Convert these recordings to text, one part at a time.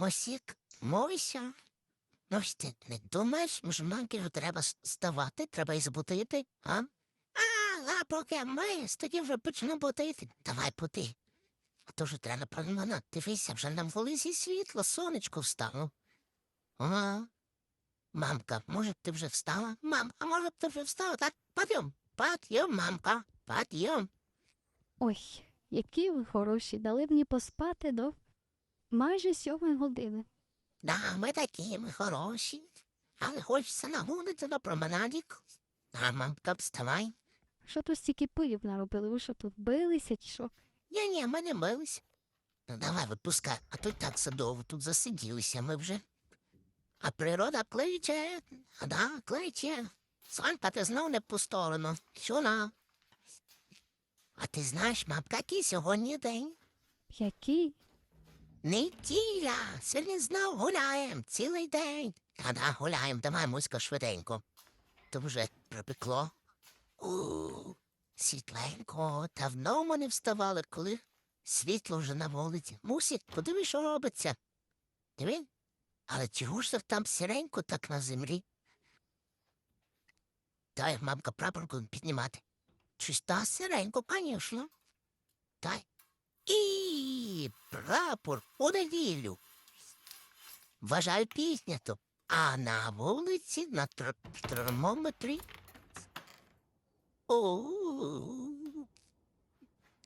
Мосік, мойся. Ну ж ти не думаєш, може, треба ставати, треба і збудити, а? А, а поки ми, тоді вже почну будити. Давай буди. А то вже треба панмана. Дивися, вже на вулиці світло, сонечко встало. Ага. Мамка, може б ти вже встала? Мам, а може б ти вже встала? Так, підйом, підйом, мамка, підйом. Ой, які ви хороші, дали мені поспати до майже сьомої години. Да, ми такі, ми хороші. Але хочеться на вулицю на променадік. А, мамка, вставай. Що тут стільки пилів наробили? Ви що тут билися чи що? Ні, ні, ми не мились. Ну, давай, випускай, а то й так садово тут засиділися ми вже. А природа кличе, а да, кличе. Сонька, ти знов не ту сторону. Чуна. А ти знаєш, мамка, який сьогодні день? Який? Неділя, знов гуляєм цілий день. А да, гуляєм, давай музика швиденько. То вже припекло. У, світленько, давно ми не вставали, коли світло вже на вулиці. Мусік, подиви, що робиться. Диви, але чого ж там сіренько так на землі? Дай, мамка, прапорку піднімати. Чиста сіренько, звісно. Дай. І прапор у неділю. Вважаю пізнято. А на вулиці на тр- термометрі.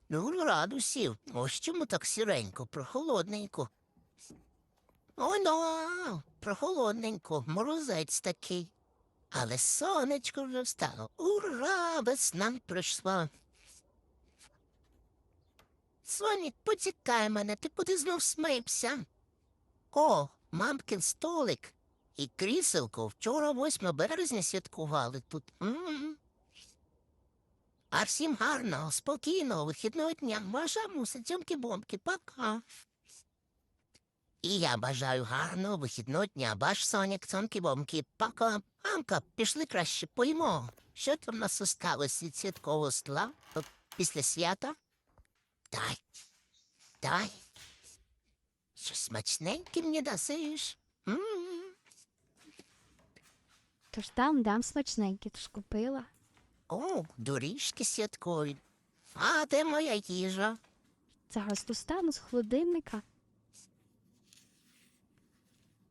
Ну, градусів. Ось чому так сіренько, прохолодненько. Ой, ну, прохолодненько, морозець такий. Але сонечко вже встало. Ура! Весна прийшла. Сонік, поцікай мене, ти куди знов смився? О, мамкин столик і кріселко вчора 8 березня святкували тут. М. А всім гарного, спокійного вихідного дня. Ваша муса, цьомки-бомки, пока. І я бажаю гарного вихідного дня. Баш Сонік, цьомки-бомки, пока. Мамка, пішли краще поїмо. Що там нас осталось від святкового стола після свята? Дай, дай. Що смачненьке мені дасиш? М. Тож там дам смачненькі, тож купила. О, доріжки святкові. А де моя їжа? Зараз достану з холодильника.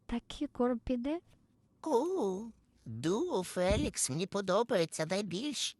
Такий корм піде. О, дуо Фелікс, мені подобається, дай більш.